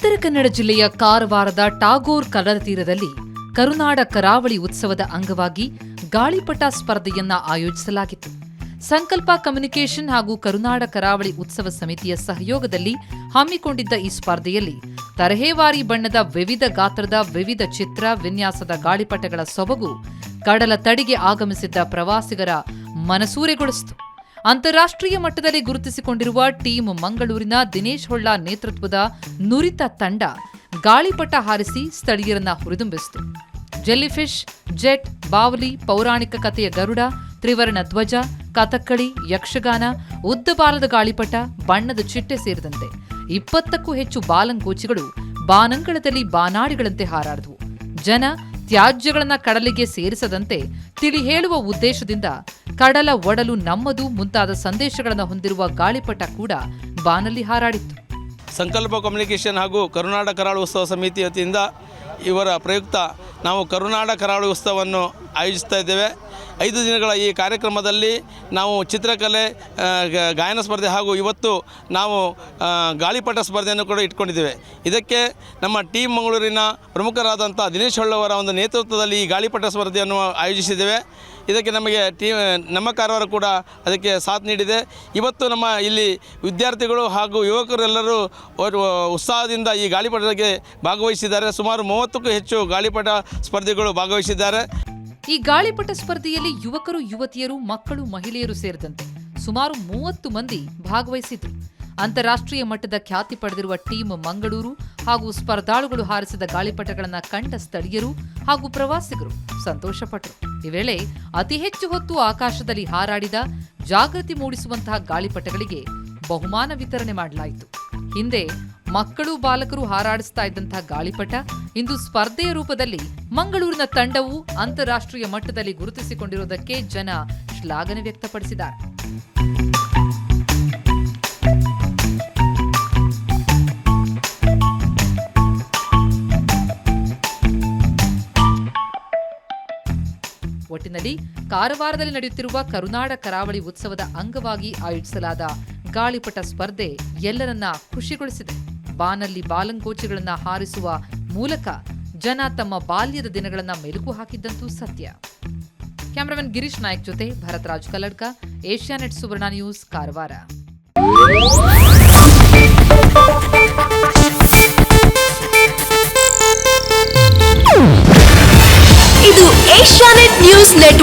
ಕನ್ನಡ ಜಿಲ್ಲೆಯ ಕಾರವಾರದ ಟಾಗೋರ್ ಕಡಲ ತೀರದಲ್ಲಿ ಕರುನಾಡ ಕರಾವಳಿ ಉತ್ಸವದ ಅಂಗವಾಗಿ ಗಾಳಿಪಟ ಸ್ಪರ್ಧೆಯನ್ನ ಆಯೋಜಿಸಲಾಗಿತ್ತು. ಸಂಕಲ್ಪ ಕಮ್ಯುನಿಕೇಷನ್ ಹಾಗೂ ಕರುನಾಡ ಕರಾವಳಿ ಉತ್ಸವ ಸಮಿತಿಯ ಸಹಯೋಗದಲ್ಲಿ ಹಮ್ಮಿಕೊಂಡಿದ್ದ ಈ ಸ್ಪರ್ಧೆಯಲ್ಲಿ ತರಹೇವಾರಿ ಬಣ್ಣದ ವಿವಿಧ ಗಾತ್ರದ ವಿವಿಧ ಚಿತ್ರ, ವಿನ್ಯಾಸದ ಗಾಳಿಪಟಗಳ ಸೊಬಗು ಕಡಲ ತಡಿಗೆ ಆಗಮಿಸಿದ್ದ ಪ್ರವಾಸಿಗರ ಮನಸೂರೆಗೊಳಿಸಿತು. ಅಂತಾರಾಷ್ಟ್ರೀಯ ಮಟ್ಟದಲ್ಲಿ ಗುರುತಿಸಿಕೊಂಡಿರುವ ಟೀಮ್ ಮಂಗಳೂರಿನ ದಿನೇಶ್ ಹೊಳ್ಳ ನೇತೃತ್ವದ ನುರಿತ ತಂಡ ಗಾಳಿಪಟ ಹಾರಿಸಿ ಸ್ಥಳೀಯರನ್ನ ಹುರಿದುಂಬಿಸಿತು. ಜೆಲ್ಲಿಫಿಶ್, ಜೆಟ್, ಬಾವಲಿ, ಪೌರಾಣಿಕ ಕಥೆಯ ಗರುಡ, ತ್ರಿವರ್ಣ ಧ್ವಜ, ಕಥಕ್ಕಳಿ, ಯಕ್ಷಗಾನ, ಉದ್ದ ಬಾಲದ ಗಾಳಿಪಟ, ಬಣ್ಣದ ಚಿಟ್ಟೆ ಸೇರಿದಂತೆ ಇಪ್ಪತ್ತಕ್ಕೂ ಹೆಚ್ಚು ಬಾಲಂಗೋಚಿಗಳು ಬಾನಂಗಳದಲ್ಲಿ ಬಾನಾಡಿಗಳಂತೆ ಹಾರಾಡಿದವು. ಜನ ತ್ಯಾಜ್ಯಗಳನ್ನ ಕಡಲಿಗೆ ಸೇರಿಸದಂತೆ ತಿಳಿ ಹೇಳುವ ಉದ್ದೇಶದಿಂದ ಕಡಲ ಒಡಲು ನಮ್ಮದು ಮುಂತಾದ ಸಂದೇಶಗಳನ್ನು ಹೊಂದಿರುವ ಗಾಳಿಪಟ ಕೂಡ ಬಾನಲ್ಲಿ ಹಾರಾಡಿತ್ತು. ಸಂಕಲ್ಪ ಕಮ್ಯುನಿಕೇಷನ್ ಹಾಗೂ ಕರುನಾಡ ಕರಾಳ ಉತ್ಸವ ಸಮಿತಿ ವತಿಯಿಂದ ಇವರ ಪ್ರಯುಕ್ತ ನಾವು ಕರುನಾಡ ಕರಾಳು ಉತ್ಸವವನ್ನು ಆಯೋಜಿಸ್ತಾ ಇದ್ದೇವೆ. ಐದು ದಿನಗಳ ಈ ಕಾರ್ಯಕ್ರಮದಲ್ಲಿ ನಾವು ಚಿತ್ರಕಲೆ ಗಾಯನ ಸ್ಪರ್ಧೆ ಹಾಗೂ ಇವತ್ತು ನಾವು ಗಾಳಿಪಟ ಸ್ಪರ್ಧೆಯನ್ನು ಕೂಡ ಇಟ್ಕೊಂಡಿದ್ದೇವೆ. ಇದಕ್ಕೆ ನಮ್ಮ ಟೀಮ್ ಮಂಗಳೂರಿನ ಪ್ರಮುಖರಾದಂಥ ದಿನೇಶ್ ಹೊಳ್ಳವರ ಒಂದು ನೇತೃತ್ವದಲ್ಲಿ ಈ ಗಾಳಿಪಟ ಸ್ಪರ್ಧೆಯನ್ನು ಆಯೋಜಿಸಿದ್ದೇವೆ. ಇದಕ್ಕೆ ನಮಗೆ ಟೀ ನಮ್ಮ ಕಾರವಾರ ಕೂಡ ಅದಕ್ಕೆ ಸಾಥ್ ನೀಡಿದೆ. ಇವತ್ತು ನಮ್ಮ ಇಲ್ಲಿ ವಿದ್ಯಾರ್ಥಿಗಳು ಹಾಗೂ ಯುವಕರೆಲ್ಲರೂ ಉತ್ಸಾಹದಿಂದ ಈ ಗಾಳಿಪಟಕ್ಕೆ ಭಾಗವಹಿಸಿದ್ದಾರೆ. ಸುಮಾರು ಮೂವತ್ತಕ್ಕೂ ಹೆಚ್ಚು ಗಾಳಿಪಟ ಸ್ಪರ್ಧಿಗಳು ಭಾಗವಹಿಸಿದ್ದಾರೆ. ಈ ಗಾಳಿಪಟ ಸ್ಪರ್ಧೆಯಲ್ಲಿ ಯುವಕರು, ಯುವತಿಯರು, ಮಕ್ಕಳು, ಮಹಿಳೆಯರು ಸೇರಿದಂತೆ ಸುಮಾರು ಮೂವತ್ತು ಮಂದಿ ಭಾಗವಹಿಸಿದ್ರು. ಅಂತಾರಾಷ್ಟ್ರೀಯ ಮಟ್ಟದ ಖ್ಯಾತಿ ಪಡೆದಿರುವ ಟೀಮ್ ಮಂಗಳೂರು ಹಾಗೂ ಸ್ಪರ್ಧಾಳುಗಳು ಹಾರಿಸಿದ ಗಾಳಿಪಟಗಳನ್ನು ಕಂಡ ಸ್ಥಳೀಯರು ಹಾಗೂ ಪ್ರವಾಸಿಗರು ಸಂತೋಷಪಟ್ಟರು ಈ ವೇಳೆ ಅತಿ ಹೆಚ್ಚು ಹೊತ್ತು ಆಕಾಶದಲ್ಲಿ ಹಾರಾಡಿದ ಜಾಗೃತಿ ಮೂಡಿಸುವಂತಹ ಗಾಳಿಪಟಗಳಿಗೆ ಬಹುಮಾನ ವಿತರಣೆ ಮಾಡಲಾಯಿತು. ಹಿಂದೆ ಮಕ್ಕಳು ಬಾಲಕರು ಹಾರಾಡಿಸ್ತಾ ಇದ್ದಂತಹ ಗಾಳಿಪಟ ಇಂದು ಸ್ಪರ್ಧೆಯ ರೂಪದಲ್ಲಿ ಮಂಗಳೂರಿನ ತಂಡವು ಅಂತಾರಾಷ್ಟ್ರೀಯ ಮಟ್ಟದಲ್ಲಿ ಗುರುತಿಸಿಕೊಂಡಿರುವುದಕ್ಕೆ ಜನ ಶ್ಲಾಘನೆ ವ್ಯಕ್ತಪಡಿಸಿದ್ದಾರೆ. ಒಟ್ಟಿನಲ್ಲಿ ಕಾರವಾರದಲ್ಲಿ ನಡೆಯುತ್ತಿರುವ ಕರುನಾಡ ಕರಾವಳಿ ಉತ್ಸವದ ಅಂಗವಾಗಿ ಆಯೋಜಿಸಲಾದ ಗಾಳಿಪಟ ಸ್ಪರ್ಧೆ ಎಲ್ಲರನ್ನ ಖುಷಿಗೊಳಿಸಿದೆ. ಬಾನಲ್ಲಿ ಬಾಲಂಗೋಚಿಗಳನ್ನ ಹಾರಿಸುವ ಮೂಲಕ ಜನ ತಮ್ಮ ಬಾಲ್ಯದ ದಿನಗಳನ್ನ ಮೆಲುಕು ಹಾಕಿದ್ದಂತೂ ಸತ್ಯ. ಕ್ಯಾಮರಾಮನ್ ಗಿರೀಶ್ ನಾಯಕ್ ಜೊತೆ ಭರತ್ ರಾಜ್ ಕಲ್ಲಡ್ಕ, ಏಷ್ಯಾನೆಟ್ ಸುವರ್ಣ ನ್ಯೂಸ್, ಕಾರವಾರ.